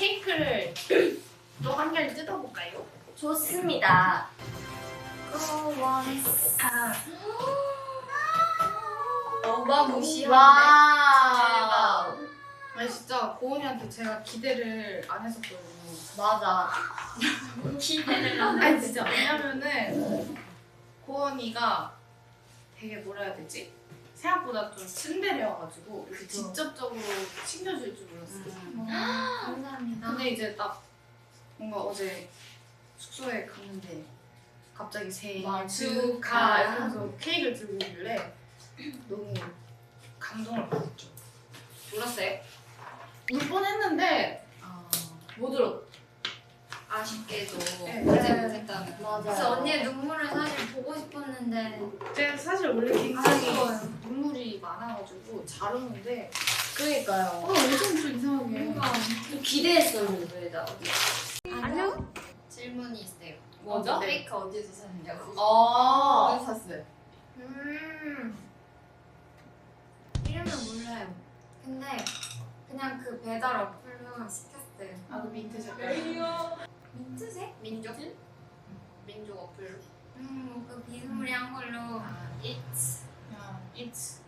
케이크를 또 한 개를 뜯어볼까요? 좋습니다. Go once. 아, 어마무시한데. 와우. 아니 진짜 고은이한테 제가 기대를 안 했었거든요. 맞아. 기대를 안 아니 진짜 왜냐면은 고은이가 되게 뭐라 해야 되지? 생각보다 좀 츤데레여가지고 이렇게 그쵸. 직접적으로 챙겨줄 줄 몰랐어요. 음. 감사합니다. 근데 이제 딱 뭔가 어제 숙소에 갔는데 갑자기 생일 와, 축하. 이러면서 케이크를 들고 오길래 너무 감동을 받았죠. 울었어요? 울 뻔했는데 못 울었. 아쉽게도 네. 보지 못했다는. 맞아. 그래서 언니의 눈물을 사실 보고 싶었는데 제가 사실 원래 굉장히 아쉬워요. 눈물이 많아가지고 잘 우는데 그러니까요. 어 엄청 좀 이상하게. 뭔가 기대했었는데 나. 안녕? 질문이 있어요. 뭐죠? 케이크 어디서 샀냐고. 어. 어디서 샀어요? 음 이름은 몰라요. 근데 그냥 그 배달 어플로 시켰어요. 아 그 민트 색깔. 민트색? 민족? 민족 어플로. 음그 비스무리한 걸로 아, it's. 야, it's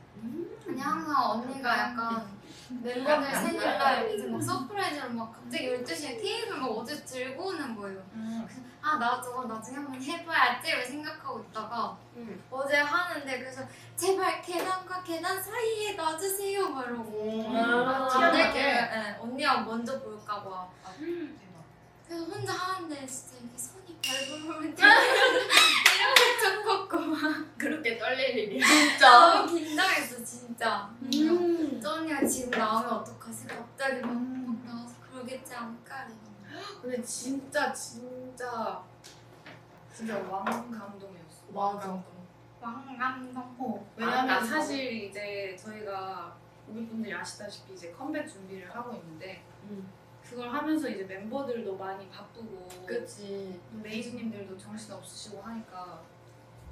아니 항상 언니가 약간 멤버들 생일날 이제 막 서프라이즈로 막 갑자기 12시에 케이크를 막 어제 들고 오는 거예요. 음. 아나 저거 나중에 한번 해봐야지를 생각하고 있다가 음. 어제 하는데 그래서 제발 계단과 계단 사이에 놔주세요 막 이러고 아, 언니가 네, 언니가 먼저 볼까 봐 아, 대박. 그래서 혼자 하는데 진짜 이게 손이 발부르면 이렇게 쳤고 막 그렇게 떨릴 일이. 너무 긴장했어 진짜 음. 저 언니가 지금 나오면 어떡하지 갑자기 막, 음. 막 나와서 그러겠지 않을까 근데 진짜 진짜 진짜 왕 감동이었어. 맞아. 왕감동 어, 아, 왜냐면 감동. 사실 이제 저희가 우리 분들이 아시다시피 이제 컴백 준비를 하고 있는데 음. 그걸 하면서 이제 멤버들도 많이 바쁘고 그치. 메이즈님들도 정신 없으시고 하니까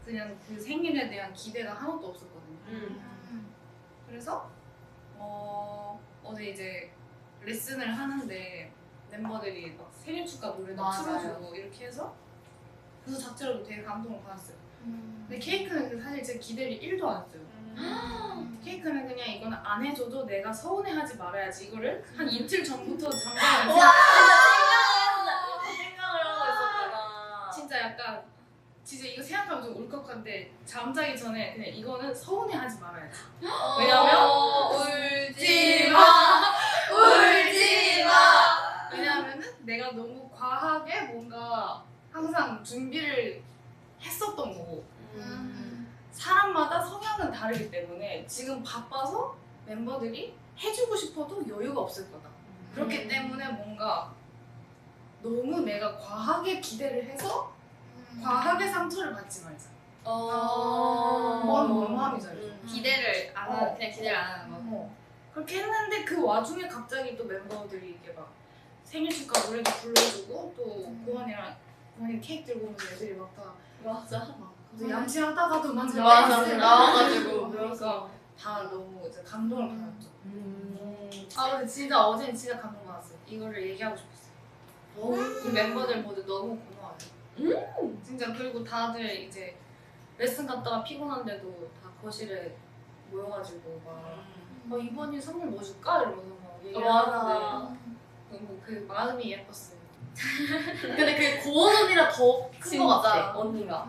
그냥 그 생일에 대한 기대가 하나도 없었거든요. 음. 그래서 어 어제 이제 레슨을 하는데 멤버들이 막 생일 축하 노래도 맞아요. 틀어주고 이렇게 해서 그 자체로도 되게 감동을 받았어요. 음. 근데 케이크는 그 사실 제 기대를 1도 안 했어요. 케이크는 그냥 이거는 안 해줘도 내가 서운해하지 말아야지 이거를 한 이틀 전부터 잠깐 와. 생각을 하고 있었구나. 진짜 약간 진짜 이거 생각하면 좀 울컥한데 잠자기 전에 그냥 이거는 서운해하지 말아야지. 왜냐면 어, 울지 마. 울지 마. 왜냐하면은 내가 너무 과하게 뭔가 항상 준비를 했었던 거고 음. 사람마다 성향은 다르기 때문에 지금 바빠서 멤버들이 해주고 싶어도 여유가 없을 거다. 그렇기 때문에 뭔가 너무 내가 과하게 기대를 해서 과하게 상처를 받지 말자. 어. 뭔, 알죠? 음. 기대를 안 하는, 어. 그냥 기대를 안 하는 거. 어. 그렇게 했는데 그 와중에 갑자기 또 멤버들이 이게 막 생일 축하 노래도 불러주고 또 고원이랑 고원이 케이크 들고 오면서 애들이 막 다 맞아. 막 양치하다가도 막 맞아. 나와가지고. 그러니까 다 너무 이제 감동을 받았죠. 음. 아 근데 진짜 어제는 진짜 감동 받았어요. 이거를 얘기하고 싶었어요. 우리 멤버들 모두 너무 고마워요. 음. 진짜 그리고 다들 이제 레슨 갔다가 피곤한데도 다 거실에 모여가지고 막 어, 이번이 선물 뭐 줄까? 이러면서 막 얘기를 맞아. 하는데 너무 그 마음이 예뻤어요. 근데 그게 고은 언니라 더 큰 거 같아 언니가.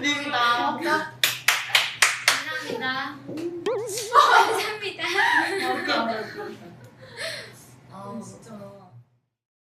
미국이다. 감사합니다. 아, 감사합니다. 아 진짜.